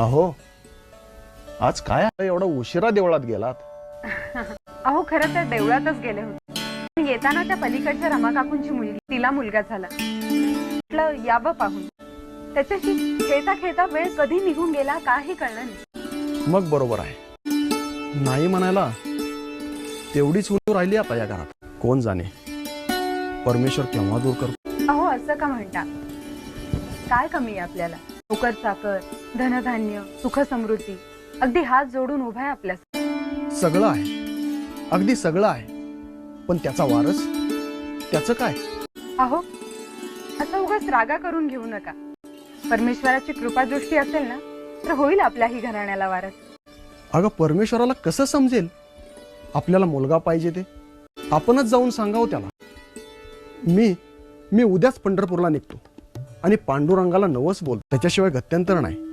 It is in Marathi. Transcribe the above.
अहो आज काय? एवढा उशिरा देवळात गेलात. अहो खरं तर देवळातच गेले होते. पण येताना त्या पलीकडच्या रमा काकूंची मुलगी तिला मुलगा झाला. म्हटलं यावं पाहून. त्याच्याशी खेळता खेळता वेळ कधी निघून गेला काही कळलं नाही. मग बरोबर आहे. नाही म्हणायला तेवढीच उणीव राहिली आता या घरात. कोण जाणे? परमेश्वर केव्हा दूर करतो? अहो असं का म्हणता? काय कमी आहे आपल्याला? नोकर चाकर धनधान्य सुख समृद्धी अगदी हात जोडून उभा आहे आपल्या सगळं आहे. अगदी सगळं आहे. पण त्याचा वारस? त्याचं काय? अहो असं उगाच रागा करून घेऊ नका. परमेश्वराची कृपादृष्टी असेल ना तर होईल आपल्याही घराण्याला वारस. अगं परमेश्वराला कसं समजेल? आपल्याला मुलगा पाहिजे ते. आपणच जाऊन सांगावं त्याला. मी मी उद्याच पंढरपूरला निघतो. आणि पांडुरंगाला नवस बोल त्याच्याशिवाय गत्यंतर नाही.